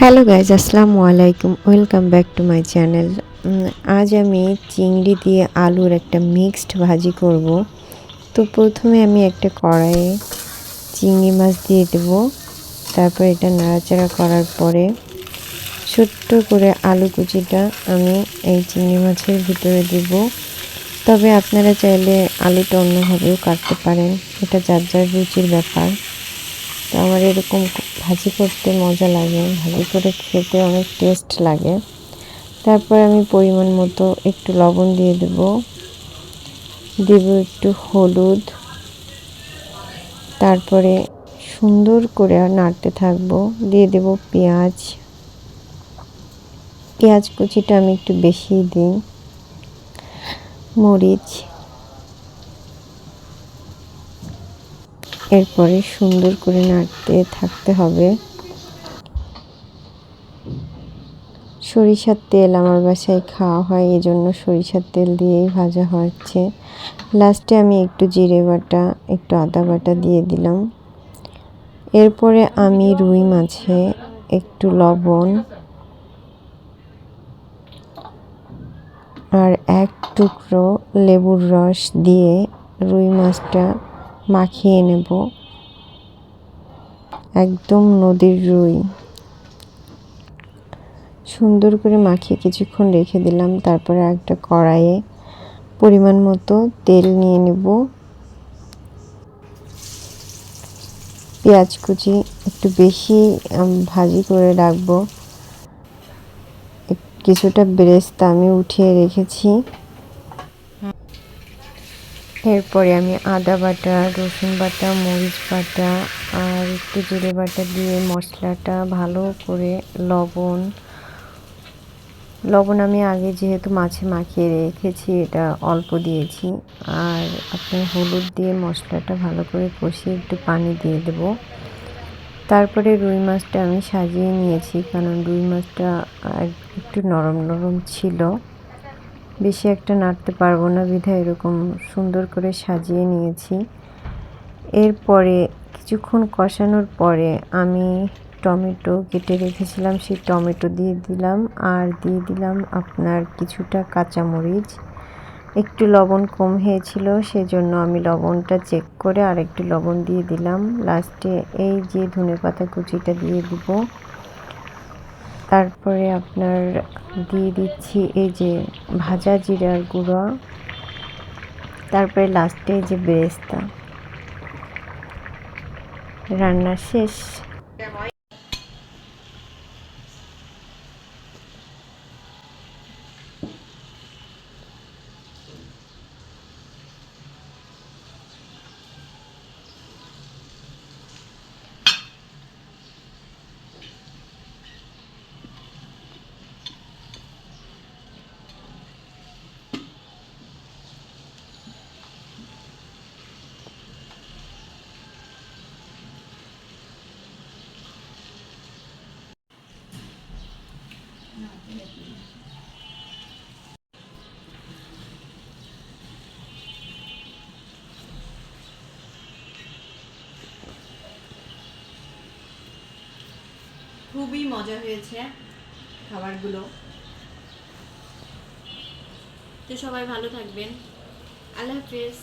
Hello guys, আসসালামু আলাইকুম। Welcome back to my channel. আজ আমি চিংড়ি দিয়ে আলুর একটা মিক্সড ভাজি করব। তো প্রথমে আমি একটা কড়াইয়ে চিংড়ি মাছ দিয়ে দেব। তারপর এটা নাড়াচাড়া করার পরে ছোট্ট করে আলু কুচিটা আমি এই চিংড়ি মাছের ভিতরে দেব। তবে আপনারা চাইলে আলুটা অন্যভাবেও কাটতে পারেন। এটা যার যার রুচির ব্যাপার। তো আমার এরকম ভাজি করতে মজা লাগে। ভাজি করে খেতে অনেক টেস্ট লাগে। তারপর আমি পরিমাণ মতো একটু লবণ দিয়ে দেব। দেব একটু হলুদ। তারপরে সুন্দর করে নাড়তে থাকব। দিয়ে দেব পেঁয়াজ। পেঁয়াজ কুচিটা আমি একটু বেশি দিই। মরিচ। এরপরে সুন্দর করে নাড়তে থাকতে হবে। সরিষার তেল আমার বাসায় খাওয়া হয় এই জন্য সরিষার তেল দিয়েই ভাজা হচ্ছে। লাস্টে আমি একটু জিরে বাটা, একটু আদা বাটা দিয়ে দিলাম। এরপরে আমি রুই মাছে একটু লবণ আর এক টুকরো লেবুর রস দিয়ে রুই মাছটা মাখিয়ে নেব। একদম নদীর রুই। সুন্দর করে মাখিয়ে কিছুক্ষণ রেখে দিলাম, তারপরে একটা কড়াইয়ে পরিমাণ মতো তেল নিয়ে নেব। পেঁয়াজ কুচি একটু বেশি ভাজি করে রাখব। কিছুটা বেরেস্তা আমি উঠিয়ে রেখেছি। এরপরে আমি আদা বাটা, রসুন বাটা, মরিচ বাটা আর একটু জিরে বাটা দিয়ে মশলাটা ভালো করে লবণ। লবণ আমি আগে যেহেতু মাছে মাখিয়ে রেখেছি, এটা অল্প দিয়েছি। আর আপনি হলুদ দিয়ে মশলাটা ভালো করে কষিয়ে একটু পানি দিয়ে দেব। তারপরে রুই মাছটা আমি সাজিয়ে নিয়েছি, কারণ রুই মাছটা একটু নরম নরম ছিল। বেশি একটা নাড়তে পারব না, বিধায় এরকম সুন্দর করে সাজিয়ে নিয়েছি। এরপরে কিছুক্ষণ কষানোর পরে আমি টমেটো কেটে রেখেছিলাম, সেই টমেটো দিয়ে দিলাম আর দিয়ে দিলাম আপনার কিছুটা কাঁচামরিচ। একটু লবণ কম হয়েছিল, সেজন্য আমি লবণটা চেক করে আর একটু লবণ দিয়ে দিলাম। লাস্টে এই যে ধনে পাতা কুচিটা দিয়ে দিব। তারপরে আপনার দিয়ে দিচ্ছি এই যে ভাজা জিরার গুঁড়ো, তারপরে লাস্টে যে বেরেস্তা। রান্না শেষ। খুবই মজা হয়েছে খাবারগুলো। তো সবাই ভালো থাকবেন। আল্লাহ হাফেজ।